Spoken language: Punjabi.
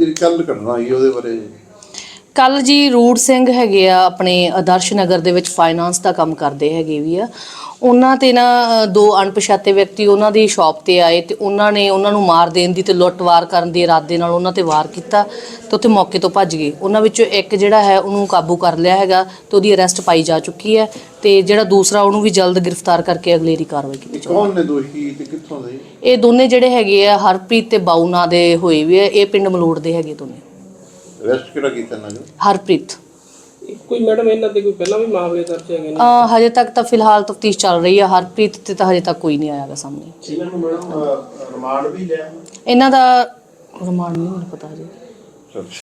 ਜਿਹੜੀ ਕੱਲ ਘਟਨਾ ਹੋਈ ਉਹਦੇ ਬਾਰੇ ਕੱਲ ਜੀ ਰੂੜ ਸਿੰਘ ਹੈਗੇ ਆ ਆਪਣੇ ਆਦਰਸ਼ ਨਗਰ ਦੇ ਵਿੱਚ ਫਾਈਨਾਂਸ ਦਾ ਕੰਮ ਕਰਦੇ ਹੈਗੇ ਵੀ ਆ। ਉਹਨਾਂ ਤੇ ਨਾ ਦੋ ਅਣਪਛਾਤੇ ਵਿਅਕਤੀ ਉਹਨਾਂ ਦੀ ਸ਼ਾਪ ਤੇ ਆਏ ਤੇ ਉਹਨਾਂ ਨੇ ਉਹਨਾਂ ਨੂੰ ਮਾਰ ਦੇਣ ਦੀ ਤੇ ਲੁੱਟਵਾਰ ਕਰਨ ਦੇ ਇਰਾਦੇ ਨਾਲ ਉਹਨਾਂ ਤੇ ਵਾਰ ਕੀਤਾ ਤੇ ਉੱਥੇ ਮੌਕੇ ਤੋਂ ਭੱਜ ਗਏ। ਉਹਨਾਂ ਵਿੱਚੋਂ ਇੱਕ ਜਿਹੜਾ ਹੈ ਉਹਨੂੰ ਕਾਬੂ ਕਰ ਲਿਆ ਹੈਗਾ ਤੇ ਉਹਦੀ ਅਰੈਸਟ ਪਾਈ ਜਾ ਚੁੱਕੀ ਹੈ ਤੇ ਜਿਹੜਾ ਦੂਸਰਾ ਉਹਨੂੰ ਵੀ ਜਲਦ ਗ੍ਰਿਫਤਾਰ ਕਰਕੇ ਅਗਲੇਰੀ ਕਾਰਵਾਈ ਕੀਤੀ ਜਾਊਗੀ। ਕੌਣ ਨੇ ਦੋਸ਼ੀ ਤੇ ਕਿੱਥੋਂ ਦੇ? ਇਹ ਦੋਨੇ ਜਿਹੜੇ ਹੈਗੇ ਆ ਹਰਪ੍ਰੀਤ ਤੇ ਬਾਊ ਨਾਂ ਦੇ ਹੋਏ ਵੀ ਆ। ਇਹ ਪਿੰਡ ਮਲੋੜ ਦੇ ਹੈਗੇ ਦੋਨੇ। ਅਰੈਸਟ ਕਿਹੜਾ ਕੀਤਾ ਇਹਨਾਂ ਨੂੰ? ਹਰਪ੍ਰੀਤ। ਕੋਈ ਮੈਡਮ ਇਹਨਾਂ ਦੇ ਕੋਈ ਪਹਿਲਾਂ ਵੀ ਮਾਮਲੇ ਦਰਜ ਹੈਗੇ ਨੇ? ਅ, ਹਜੇ ਤੱਕ ਤਾਂ ਫਿਲਹਾਲ ਤਫਤੀਸ਼ ਚੱਲ ਰਹੀ ਹੈ ਹਰਪ੍ਰੀਤ ਤੇ ਤਾਂ ਹਜੇ ਤੱਕ ਕੋਈ ਨਹੀਂ ਆਇਆਗਾ ਸਾਹਮਣੇ। ਇਹਨਾਂ ਨੂੰ ਮੈਡਮ ਰਿਮਾਂਡ ਵੀ ਲਿਆ? ਇਹਨਾਂ ਦਾ ਰਿਮਾਂਡ ਨਹੀਂ ਮੈਨੂੰ ਪਤਾ ਜੀ